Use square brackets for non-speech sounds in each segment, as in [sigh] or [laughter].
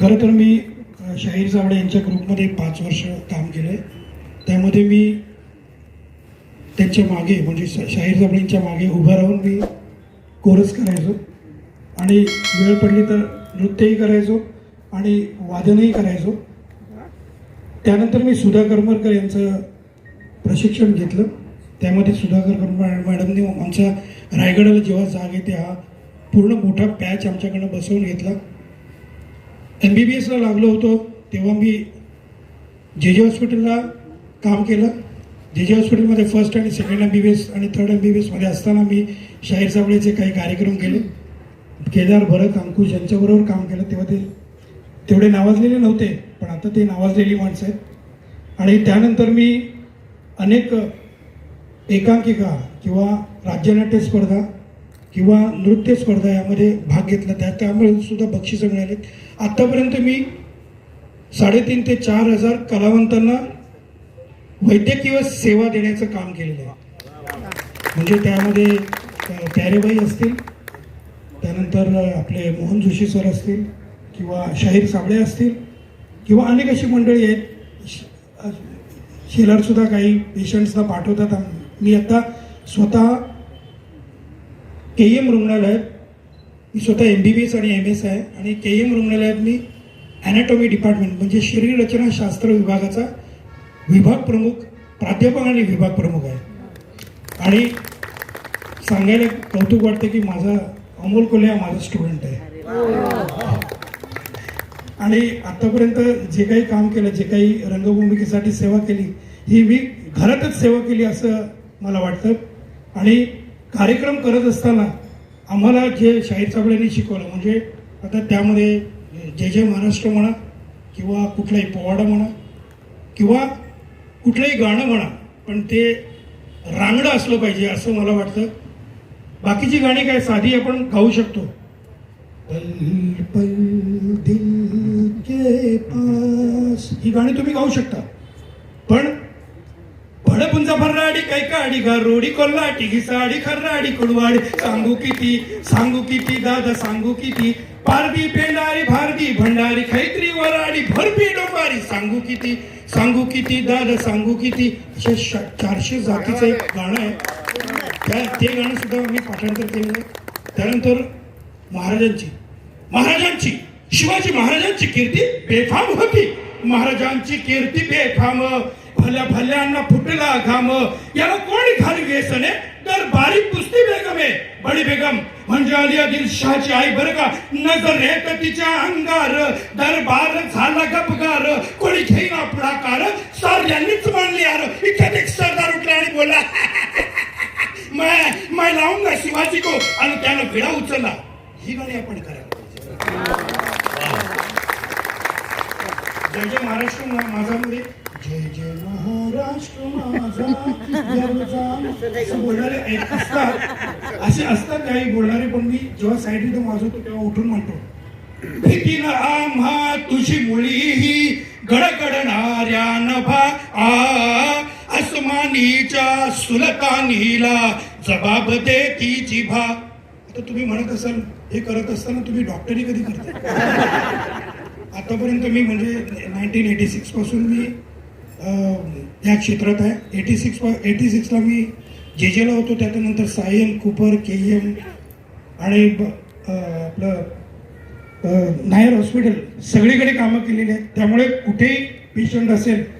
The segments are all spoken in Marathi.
खरं तर मी शाहीर जावडे यांच्या ग्रुपमध्ये पाच वर्ष काम केलं आहे त्यामध्ये मी त्यांच्या मागे म्हणजे श- शाहीर जावडेंच्या मागे उभं राहून मी कोरस करायचो. आणि वेळ पडली तर नृत्यही करायचो आणि वादनही करायचो. त्यानंतर मी सुधा करमरकर यांचं प्रशिक्षण घेतलं. त्यामध्ये सुधाकर करमर मॅडमने आमच्या रायगडाला जेव्हा जाग येते हा पूर्ण मोठा पॅच आमच्याकडनं बसवून घेतला. एम बी बी एसला लागलो होतो तेव्हा मी जे जे हॉस्पिटलला काम केलं. जे जे हॉस्पिटलमध्ये फर्स्ट आणि second M B B S आणि थर्ड एम बी बी एसमध्ये असताना मी शाहीर साबळेचे काही कार्यक्रम केले. केदार भरत अंकुश यांच्याबरोबर काम केलं. तेव्हा ते तेवढे नावाजलेले नव्हते पण आता ते नावाजलेली माणसं आहेत. आणि त्यानंतर मी अनेक एकांकिका किंवा राज्यनाट्य स्पर्धा किंवा नृत्य स्पर्धा यामध्ये भाग घेतला त्या त्यामुळे सुद्धा बक्षिसं मिळालीत आत्तापर्यंत मी साडेतीन ते चार हजार कलावंतांना वैद्यकीय सेवा देण्याचं काम केलेलं आहे. म्हणजे त्यामध्ये प्यारेबाई असतील त्यानंतर आपले मोहन जोशी सर असतील किंवा शाहीर साबळे असतील किंवा अनेक अशी मंडळी आहेत. श- शेलारसुद्धा काही पेशंट्सना पाठवतात. मी आता स्वतः के एम रुग्णालयात मी स्वतः एम बी बी एस आणि एम एस आहे आणि के एम रुग्णालयात मी ॲनाटॉमी डिपार्टमेंट म्हणजे शरीररचना शास्त्र विभागाचा विभाग प्रमुख प्राध्यापक आणि विभाग प्रमुख आहे. आणि सांगायला कौतुक वाटतं की माझा अमोल कोल्हे हा माझा स्टुडंट आहे. आणि आतापर्यंत जे काही काम केलं जे काही रंगभूमिकेसाठी सेवा केली ही मी घरातच सेवा केली असं मला वाटतं. आणि कार्यक्रम करत असताना आम्हाला जे शाहीर साबळेंनी शिकवलं म्हणजे आता त्यामध्ये जे जे महाराष्ट्र म्हणा किंवा कुठलाही पोवाडा म्हणा किंवा कुठलंही गाणं म्हणा पण ते रांगडं असलं पाहिजे असं मला वाटतं. बाकीची गाणी काय साधी आपण गाऊ शकतो. पल पल दिल के पास. ही गाणी तुम्ही गाऊ शकता. पण भडपुंजा भर्राडी कैकाडी रोडी कोल्हाटी घिसाडी खर्राडी कुडवाडी. सांगू किती सांगू किती दादा सांगू किती? पारदी पेंडारी भारदी भंडारी खैत्री वराडी भरपी डोंबारी. सांगू किती सांगू किती दादा सांगू किती? असे चारशे जातीचं एक गाणं आहे. त्या ते गाणं सुद्धा मी पाठांतर केलेलं आहे. त्यानंतर महाराजांची. महाराजांची. शिवाजी महाराजांची कीर्ती बेफाम होती. महाराजांची कीर्ती बेफाम. भल्या भल्यांना फुटला घाम. याला कोणी घाली व्यसने तर बारीक कुस्ती बेगमे बडी बेगम म्हणजे आली आदिल शहाची आई बरं का? नजर येत तिच्या अंगार. दरबार झाला गपगार. कोणी घेईना पुढाकार सर यांनीच मानली यार इथे एक सरदार उठला आणि बोला मैं मैं लावूंगा शिवाजी को. आणि त्यानं विडा उचलला. ही गाणी आपण करायला पाहिजे. जय जय महाराष्ट्र मा- माझामध्ये जय जय महाराष्ट्र बोलणारे असतात असे असतात काही बोलणारे पण मी जेव्हा साईड इथं वाजवतो तेव्हा उठून म्हणतो भीतीनं आम्हा तुझी मुली ही गडगडणाऱ्या नभा आ आसमानीच्या सुलतानीला जबाब दे ती जिभा आता तुम्ही म्हणत असाल हे करत असताना तुम्ही डॉक्टरी कधी करता? [laughs] आतापर्यंत मी म्हणजे नाईन्टीन एटी सिक्सपासून मी या क्षेत्रात आहे. एटी सिक्स एटी सिक्सला मी जे जेला होतो त्याच्यानंतर सायन कुपर के एम आणि ब- आपलं नायर हॉस्पिटल सगळीकडे कामं केलेली आहेत. त्यामुळे कुठेही पेशंट असेल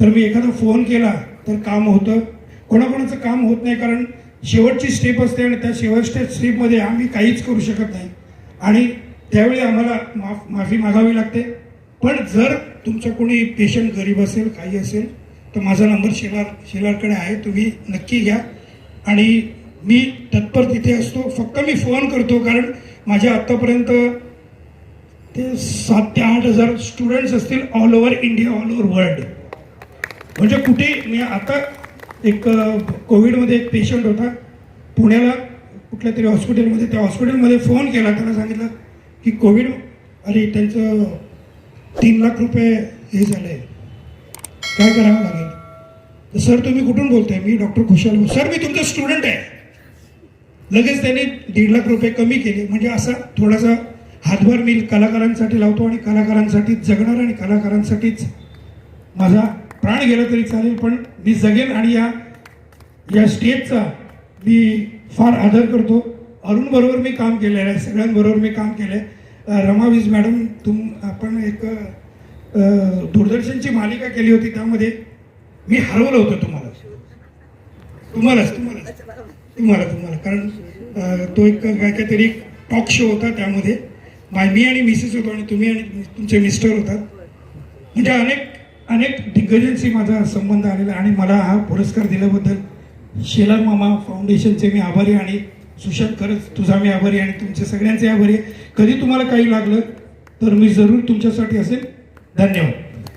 तर मी एखादा फोन केला तर काम होतं. कोणाकोणाचं काम होत नाही कारण शेवटची स्टेप असते आणि त्या शेवटच्या स्टेपमध्ये आम्ही काहीच करू शकत नाही. आणि त्यावेळी आम्हाला माफ माफी मागावी लागते. पण जर तुमचं कोणी पेशंट गरीब असेल काही असेल तर माझा नंबर शेलार शेलारकडे आहे तुम्ही नक्की घ्या. आणि मी तत्पर तिथे असतो फक्त मी फोन करतो कारण माझ्या आत्तापर्यंत ते सात ते आठ हजार स्टुडंट्स असतील all over India all over world म्हणजे कुठे मी आता एक कोविडमध्ये एक पेशंट होता. पुण्याला कुठल्या तरी हॉस्पिटलमध्ये त्या हॉस्पिटलमध्ये फोन केला. त्यांना सांगितलं की कोविड अरे त्यांचं तीन लाख रुपये हे झाले. काय करावं लागेल? तर सर तुम्ही कुठून बोलताय? मी डॉक्टर खुशाल सर मी तुमचा स्टुडंट आहे. लगेच त्यांनी दीड लाख रुपये कमी केले. म्हणजे असा थोडासा हातभार मी कलाकारांसाठी लावतो आणि कलाकारांसाठीच जगणार आणि कलाकारांसाठीच माझा प्राण गेला तरी चालेल. पण मी जगेन आणि या या स्टेजचा मी फार आदर करतो. अरुणबरोबर मी काम केलेलं आहे. सगळ्यांबरोबर मी काम केलं आहे रमावीज मॅडम तुम आपण एक दूरदर्शनची मालिका केली होती त्यामध्ये मी हरवलं होतं तुम्हाला. तुम्हालाच तुम्हाला तुम्हाला तुम्हाला. कारण तो एक काय- काहीतरी टॉक शो होता त्यामध्ये. मी आणि मिसेस होतो आणि तुम्ही आणि तुमचे मिस्टर होतात म्हणजे अनेक अनेक दिग्गजांशी माझा संबंध आलेला आणि मला हा पुरस्कार दिल्याबद्दल शेलार मामा फाउंडेशनचे मी आभारी आणि सुशांत खरंच तुझा मी आभारी आहे आणि तुमचे सगळ्यांचे आभारी आहे. कधी तुम्हाला काही लागलं तर मी जरूर तुमच्यासाठी असेल. धन्यवाद.